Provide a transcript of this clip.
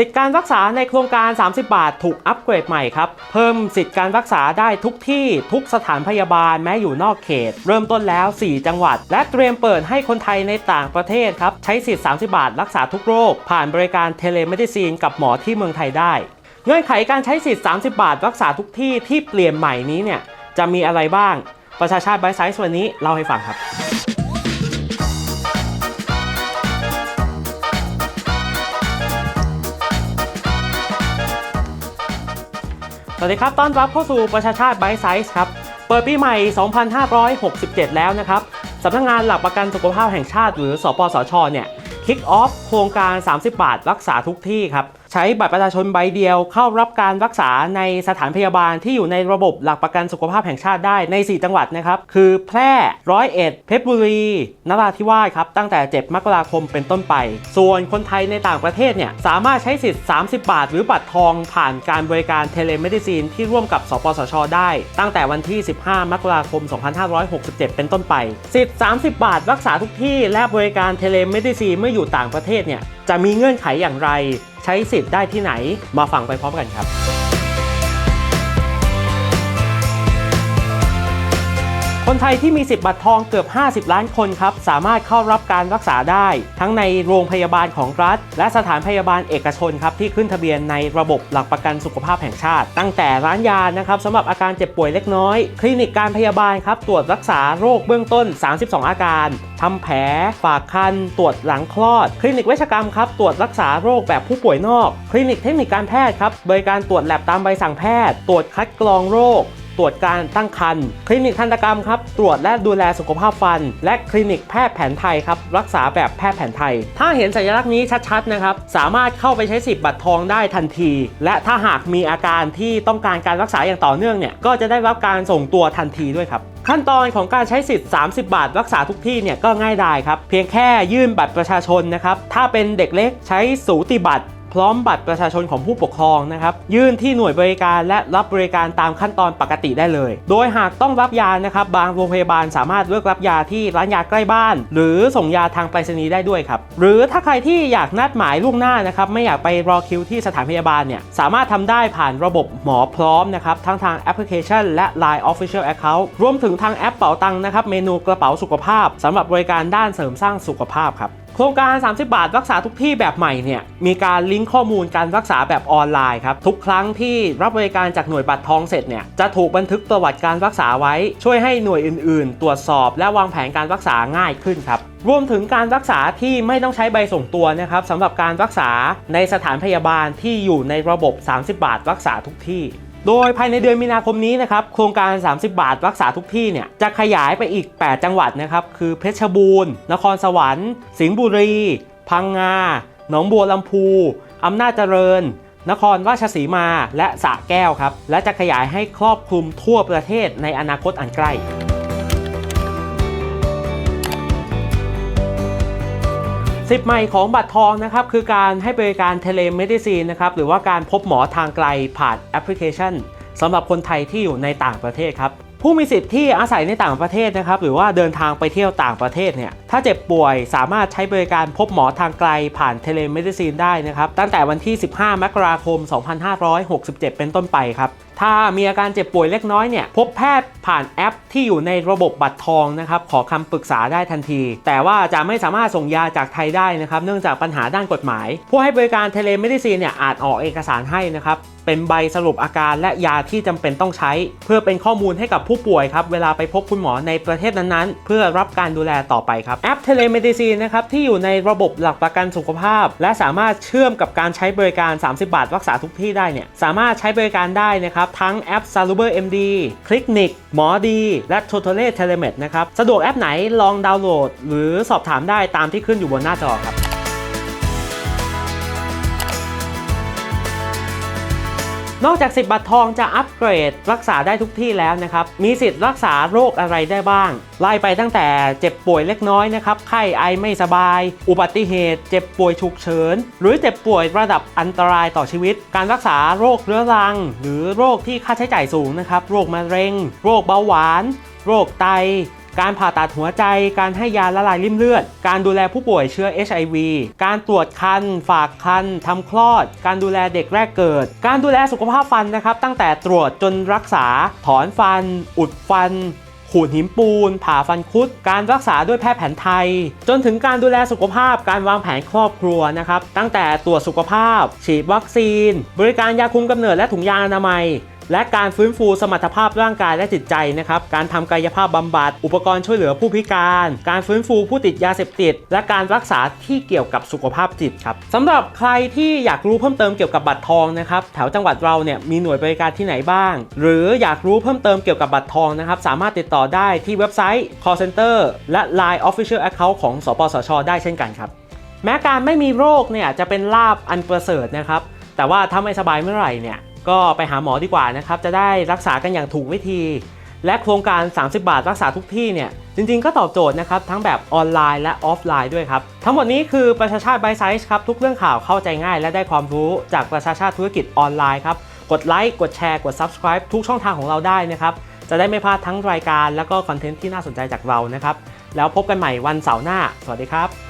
สิทธิการรักษาในโครงการ 30 บาท ถูกอัปเกรดใหม่ครับ เพิ่มสิทธิการรักษาได้ทุกที่ทุกสถานพยาบาลแม้อยู่นอกเขต เริ่มต้นแล้ว 4 จังหวัด และเตรียมเปิดให้คนไทยในต่างประเทศครับ ใช้สิทธิ์ 30 บาท รักษาทุกโรค ผ่านบริการเทเลเมดิซีนกับหมอที่เมืองไทยได้ เงื่อนไขการใช้สิทธิ์ 30 บาท รักษาทุกที่ที่เปลี่ยนใหม่นี้เนี่ยจะมีอะไรบ้าง ประชาชาติไบไซส์วันนี้เล่าให้ฟังครับ สวัสดีครับ ต้อนรับเข้าสู่ประชาชาติไบไซส์ครับ เปิดปีใหม่ 2567 แล้วนะครับ สำนักงงานหลักประกันสุขภาพแห่งชาติหรือสปสช เนี่ย คิกออฟโครงการ 30 บาทรักษาทุกที่ครับใช้บัตรประชาชนใบเดียวเข้ารับการรักษาในสถานพยาบาลที่อยู่ในระบบหลักประกันสุขภาพแห่งชาติได้ใน 4 จังหวัดนะครับคือแพร่ร้อยเอ็ดเพชรบุรีนราธิวาสครับตั้งแต่ 7 มกราคมเป็นต้นไป ส่วนคนไทยในต่างประเทศเนี่ยสามารถใช้สิทธิ์ 30 บาท หรือบัตรทองผ่านการบริการเทเลเมดิซีนที่ร่วมกับ สปสช ได้ ตั้งแต่วันที่ 15 มกราคม 2567 เป็นต้นไป สิทธิ์ 30 บาท รักษาทุกที่และบริการเทเลเมดิซีนเมื่ออยู่ต่างประเทศเนี่ย จะมีเงื่อนไขอย่างไร ใช้สิทธิ์ได้ที่ไหนมาฟังไปพร้อมกันครับ คนไทยที่มีสิทธิ์บัตรทองเกือบ 50 ล้านคนครับ สามารถเข้ารับการรักษาได้ ทั้งในโรงพยาบาลของรัฐ และสถานพยาบาลเอกชนครับที่ขึ้นทะเบียนในระบบหลักประกันสุขภาพแห่งชาติ ตั้งแต่ร้านยานะครับสำหรับอาการเจ็บป่วยเล็กน้อย คลินิกการพยาบาลครับตรวจรักษาโรคเบื้องต้น 32 อาการทำแผล ฝากคัน ตรวจหลังคลอด คลินิกเวชกรรมครับตรวจรักษาโรคแบบผู้ป่วยนอก คลินิกเทคนิคการแพทย์ครับบริการตรวจแลบตามใบสั่งแพทย์ ตรวจคัดกรองโรค ตรวจการตั้งครรภ์คลินิกทันตกรรมครับตรวจและดูแลสุขภาพฟัน และคลินิกแพทย์แผนไทยครับรักษาแบบแพทย์แผนไทย ถ้าเห็นสัญลักษณ์นี้ชัดๆนะครับสามารถเข้าไปใช้สิทธิ์บัตรทองได้ทันที และถ้าหากมีอาการที่ต้องการการรักษาอย่างต่อเนื่องเนี่ยก็จะได้รับการส่งตัวทันทีด้วยครับขั้นตอนของการใช้สิทธิ์ 30 บาท รักษาทุกที่เนี่ยก็ง่ายดายครับ เพียงแค่ยื่นบัตรประชาชนนะครับ ถ้าเป็นเด็กเล็กใช้สูติบัตร พร้อมบัตรประชาชนของผู้ปกครองนะครับ ยื่นที่หน่วยบริการและรับบริการตามขั้นตอนปกติได้เลย โดยหากต้องรับยานะครับ บางโรงพยาบาลสามารถเลือกรับยาที่ร้านยาใกล้บ้าน หรือส่งยาทางไปรษณีย์ได้ด้วยครับ หรือถ้าใครที่อยากนัดหมายล่วงหน้านะครับไม่อยากไปรอคิวที่สถานพยาบาลเนี่ยสามารถทำได้ผ่านระบบหมอพร้อมนะครับทั้งทางแอปพลิเคชัน และ Line Official Account รวมถึงทางแอปเป๋าตังค์นะครับเมนูกระเป๋าสุขภาพสำหรับบริการด้านเสริมสร้างสุขภาพครับ ครงการ 30 บาทรักษาทุกที่แบบใหม่เนี่ยมีการลิงก์ข้อมูลการรักษาแบบออนไลน์ครับทุกครั้งที่รับบริการจากหน่วยบัตรทองเสร็จเนี่ยจะถูกบันทึกประวัติการรักษาไว้ ช่วยให้หน่วยอื่นๆ ตรวจสอบและวางแผนการรักษาง่ายขึ้นครับรวมถึงการรักษาที่ไม่ต้องใช้ใบส่งตัวนะครับสำหรับการรักษาในสถานพยาบาลที่อยู่ในระบบ 30 บาทรักษาทุกที่ โดยภายในเดือนมีนาคมนี้นะครับโครงการ 30 บาทรักษาทุกที่เนี่ยจะขยายไปอีก 8 จังหวัดนะครับคือเพชรบูรณ์ นครสวรรค์ สิงห์บุรี พังงา หนองบัวลำพูอำนาจเจริญ นครราชสีมาและสระแก้วครับ และจะขยายให้ครอบคลุมทั่วประเทศในอนาคตอันใกล้ สิทธิ์ใหม่ของบัตรทองนะครับคือการให้บริการเทเลเมดิซีนนะครับหรือว่าการพบหมอทางไกลผ่านแอปพลิเคชันสำหรับคนไทยที่อยู่ในต่างประเทศครับผู้มีสิทธิ์ที่อาศัยในต่างประเทศนะครับหรือว่าเดินทางไปเที่ยวต่างประเทศเนี่ยถ้าเจ็บป่วยสามารถใช้บริการพบหมอทางไกลผ่านเทเลเมดิซีนได้นะครับตั้งแต่วันที่ 15 มกราคม 2567 เป็นต้นไปครับ ถ้ามีอาการเจ็บป่วยเล็กน้อยเนี่ยพบแพทย์ผ่านแอปที่อยู่ในระบบบัตรทองนะครับขอคำปรึกษาได้ทันที แต่ว่าจะไม่สามารถส่งยาจากไทยได้นะครับเนื่องจากปัญหาด้านกฎหมาย ผู้ให้บริการเทเลเมดิซีนเนี่ยอาจออกเอกสารให้นะครับเป็นใบสรุปอาการและยาที่จำเป็นต้องใช้ เพื่อเป็นข้อมูลให้กับผู้ป่วยครับเวลาไปพบคุณหมอในประเทศนั้นๆ เพื่อรับการดูแลต่อไปครับแอปเทเลเมดิซีนนะครับที่อยู่ในระบบหลักประกันสุขภาพ และสามารถเชื่อมกับการใช้บริการ 30 บาทรักษาทุกที่ได้เนี่ยสามารถใช้บริการได้นะครับทั้งแอป Saluber MD คลินิกหมอดี และ Totale Telemed นะครับ สะดวกแอปไหนลองดาวน์โหลด หรือสอบถามได้ตามที่ขึ้นอยู่บนหน้าจอครับ นอกจากสิทธิ์บัตรทองจะอัปเกรดรักษาได้ทุกที่แล้วนะครับ มีสิทธิ์รักษาโรคอะไรได้บ้าง ไล่ไปตั้งแต่เจ็บป่วยเล็กน้อยนะครับ ไข้ไอไม่สบาย อุบัติเหตุ เจ็บป่วยฉุกเฉิน หรือเจ็บป่วยระดับอันตรายต่อชีวิต การรักษาโรคเรื้อรัง หรือโรคที่ค่าใช้จ่ายสูงนะครับ โรคมะเร็ง โรคเบาหวาน โรคไต การผ่าตัดหัวใจ การให้ยาละลายริ่มเลือด การดูแลผู้ป่วยเชื้อ HIV การตรวจคัน ฝากคันทำคลอด การดูแลเด็กแรกเกิด การดูแลสุขภาพฟันนะครับ ตั้งแต่ตรวจจนรักษา ถอนฟัน อุดฟันขูดหินปูน ผ่าฟันคุด การรักษาด้วยแพทย์แผนไทย จนถึงการดูแลสุขภาพ การวางแผนครอบครัวนะครับ ตั้งแต่ตรวจสุขภาพ ฉีดวัคซีน บริการยาคุมกำเนิดและถุงยางอนามัย และการฟื้นฟูสมรรถภาพร่างกายและจิตใจนะครับ การทำกายภาพบำบัด อุปกรณ์ช่วยเหลือผู้พิการ การฟื้นฟูผู้ติดยาเสพติด และการรักษาที่เกี่ยวกับสุขภาพจิตครับสำหรับใครที่อยากรู้เพิ่มเติมเกี่ยวกับบัตรทองนะครับ แถวจังหวัดเราเนี่ยมีหน่วยบริการที่ไหนบ้าง หรืออยากรู้เพิ่มเติมเกี่ยวกับบัตรทองนะครับ สามารถติดต่อได้ที่เว็บไซต์ call center และ Line Official Account ของ สปสช ได้เช่นกันครับ แม้การไม่มีโรคเนี่ยจะเป็นลาบอันประเสริฐนะครับ แต่ว่าถ้าไม่สบายเมื่อไหร่เนี่ย ก็ไปหาหมอดีกว่านะครับ จะได้รักษากันอย่างถูกวิธี และโครงการ 30 บาทรักษาทุกที่เนี่ย จริงๆ ก็ตอบโจทย์นะครับ ทั้งแบบออนไลน์และออฟไลน์ด้วยครับ ทั้งหมดนี้คือประชาชาติไบไซส์ครับ ทุกเรื่องข่าวเข้าใจง่าย และได้ความรู้จากประชาชาติธุรกิจออนไลน์ครับ กดไลค์กดแชร์กด Subscribe ทุกช่องทางของเราได้นะครับจะได้ไม่พลาดทั้งรายการ แล้วก็คอนเทนต์ที่น่าสนใจจากเรานะครับ แล้วพบกันใหม่วันเสาร์หน้า สวัสดีครับ